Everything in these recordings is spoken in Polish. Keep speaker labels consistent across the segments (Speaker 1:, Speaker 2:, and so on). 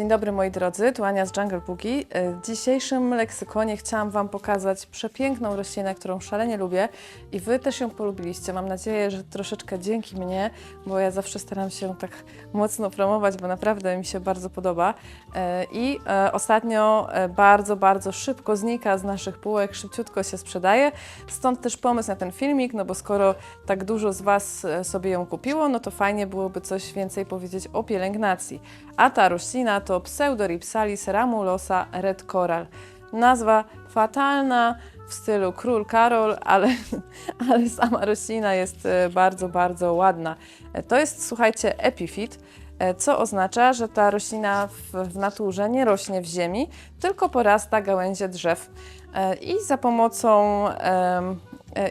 Speaker 1: Dzień dobry moi drodzy, tu Ania z Jungle Boogie. E, W dzisiejszym leksykonie chciałam Wam pokazać przepiękną roślinę, którą szalenie lubię i Wy też ją polubiliście. Mam nadzieję, że troszeczkę dzięki mnie, bo ja zawsze staram się tak mocno promować, bo naprawdę mi się bardzo podoba. E, I e, ostatnio bardzo, bardzo szybko znika z naszych półek, szybciutko się sprzedaje. Stąd też pomysł na ten filmik, no bo skoro tak dużo z Was sobie ją kupiło, no to fajnie byłoby coś więcej powiedzieć o pielęgnacji. A ta roślina to Pseudoripsalis ramulosa red coral. Nazwa fatalna w stylu król Karol, ale, ale sama roślina jest e, bardzo, bardzo ładna. E, To jest, słuchajcie, epifit, e, co oznacza, że ta roślina w, naturze nie rośnie w ziemi, tylko porasta gałęzie drzew. I za pomocą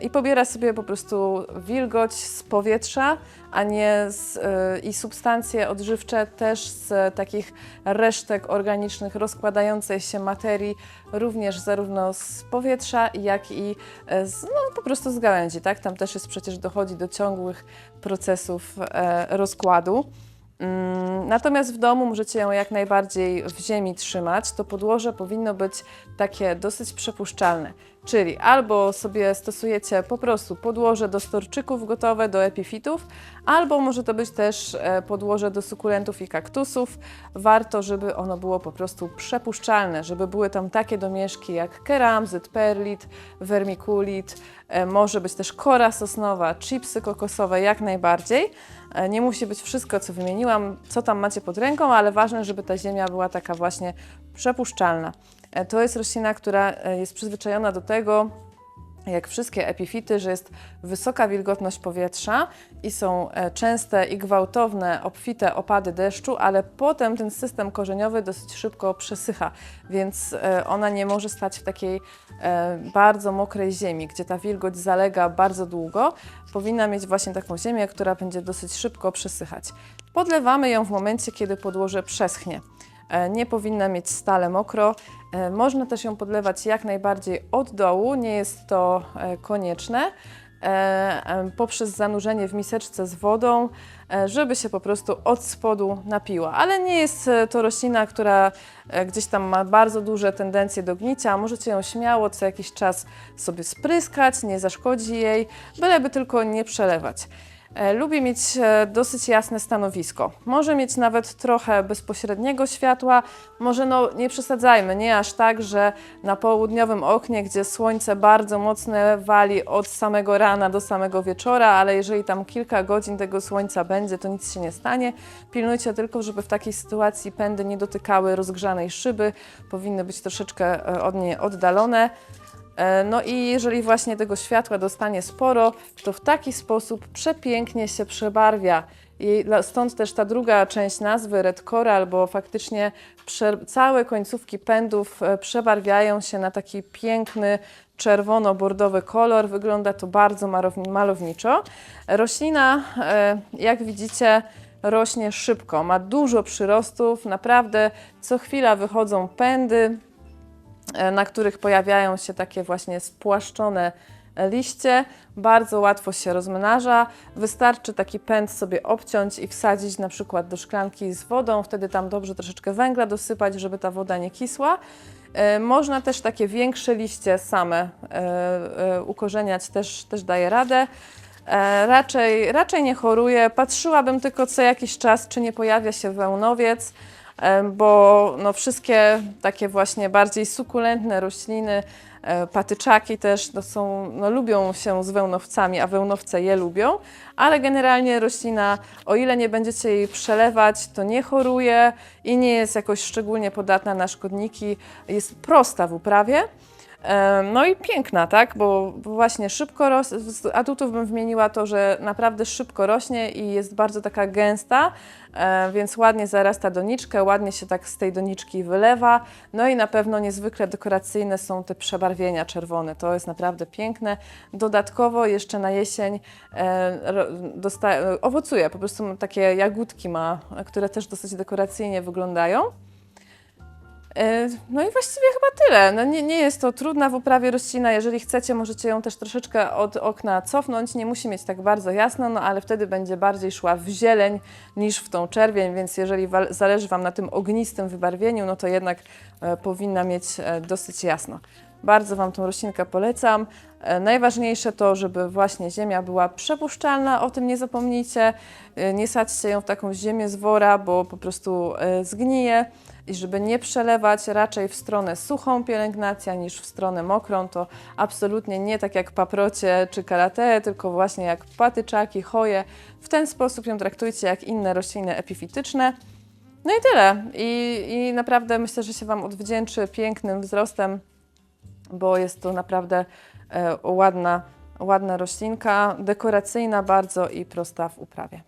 Speaker 1: i pobiera sobie po prostu wilgoć z powietrza, a nie z, e, i substancje odżywcze też z takich resztek organicznych rozkładającej się materii, również zarówno z powietrza, jak i e, z, no, po prostu z gałęzi. Tak? Tam też jest przecież dochodzi do ciągłych procesów e, rozkładu. Mm, Natomiast w domu możecie ją jak najbardziej w ziemi trzymać. To podłoże powinno być takie dosyć przepuszczalne. Czyli albo sobie stosujecie po prostu podłoże do storczyków gotowe, do epifitów, albo może to być też e, podłoże do sukulentów i kaktusów. Warto, żeby ono było po prostu przepuszczalne, żeby były tam takie domieszki jak keramzyt, perlit, vermiculit, e, może być też kora sosnowa, chipsy kokosowe, jak najbardziej. E, Nie musi być wszystko, co wymieniłam, co tam macie pod ręką, ale ważne, żeby ta ziemia była taka właśnie przepuszczalna. E, To jest roślina, która e, jest przyzwyczajona do tego, jak wszystkie epifity, że jest wysoka wilgotność powietrza i są e, częste i gwałtowne, obfite opady deszczu, ale potem ten system korzeniowy dosyć szybko przesycha, więc ona nie może stać w takiej bardzo mokrej ziemi, gdzie ta wilgoć zalega bardzo długo. Powinna mieć właśnie taką ziemię, która będzie dosyć szybko przesychać. Podlewamy ją w momencie, kiedy podłoże przeschnie. E, Nie powinna mieć stale mokro. E, Można też ją podlewać jak najbardziej od dołu, nie jest to e, konieczne, poprzez zanurzenie w miseczce z wodą, żeby się po prostu od spodu napiła. Ale nie jest to roślina, która gdzieś tam ma bardzo duże tendencje do gnicia. Możecie ją śmiało co jakiś czas sobie spryskać, nie zaszkodzi jej, byleby tylko nie przelewać. E, Lubi mieć e, dosyć jasne stanowisko. Może mieć nawet trochę bezpośredniego światła, może no nie przesadzajmy, nie aż tak, że na południowym oknie, gdzie słońce bardzo mocne wali od samego rana do samego wieczora, ale jeżeli tam kilka godzin tego słońca będzie, to nic się nie stanie. Pilnujcie tylko, żeby w takiej sytuacji pędy nie dotykały rozgrzanej szyby, powinny być troszeczkę e, od niej oddalone. E, No i jeżeli właśnie tego światła dostanie sporo, to w taki sposób przepięknie się przebarwia. I stąd też ta druga część nazwy Red Coral, bo faktycznie prze, całe końcówki pędów e, przebarwiają się na taki piękny czerwono-bordowy kolor. Wygląda to bardzo malowniczo. Roślina, e, jak widzicie, rośnie szybko, ma dużo przyrostów, naprawdę co chwila wychodzą pędy, na których pojawiają się takie właśnie spłaszczone e, liście. Bardzo łatwo się rozmnaża. Wystarczy taki pęd sobie obciąć i wsadzić na przykład do szklanki z wodą, wtedy tam dobrze troszeczkę węgla dosypać, żeby ta woda nie kisła. E, Można też takie większe liście same e, e, ukorzeniać, też, też daje radę. E, Raczej, raczej nie choruje. Patrzyłabym tylko co jakiś czas, czy nie pojawia się wełnowiec, e, bo no, wszystkie takie właśnie bardziej sukulentne rośliny, e, patyczaki też no, są, no, lubią się z wełnowcami, a wełnowce je lubią, ale generalnie roślina, o ile nie będziecie jej przelewać, to nie choruje i nie jest jakoś szczególnie podatna na szkodniki. Jest prosta w uprawie. E, No i piękna, tak? Bo właśnie szybko rośnie. Z atutów bym wymieniła to, że naprawdę szybko rośnie i jest bardzo taka gęsta, e, więc ładnie zarasta doniczkę, ładnie się tak z tej doniczki wylewa. No i na pewno niezwykle dekoracyjne są te przebarwienia czerwone. To jest naprawdę piękne. Dodatkowo jeszcze na jesień e, owocuje, po prostu takie jagódki ma, które też dosyć dekoracyjnie wyglądają. E, No i właściwie chyba tyle. No nie, nie jest to trudna w uprawie roślina. Jeżeli chcecie, możecie ją też troszeczkę od okna cofnąć. Nie musi mieć tak bardzo jasno, no ale wtedy będzie bardziej szła w zieleń niż w tą czerwień, więc jeżeli zależy Wam na tym ognistym wybarwieniu, no to jednak e, powinna mieć e, dosyć jasno. Bardzo Wam tą roślinkę polecam. E, Najważniejsze to, żeby właśnie ziemia była przepuszczalna, o tym nie zapomnijcie. E, Nie sadźcie ją w taką ziemię z wora, bo po prostu e, zgnije. I żeby nie przelewać raczej w stronę suchą pielęgnacja niż w stronę mokrą, to absolutnie nie tak jak paprocie czy karate, tylko właśnie jak patyczaki, choje. W ten sposób ją traktujcie jak inne rośliny epifityczne. No i tyle. I, I naprawdę myślę, że się Wam odwdzięczy pięknym wzrostem, bo jest to naprawdę e, ładna, ładna roślinka, dekoracyjna bardzo i prosta w uprawie.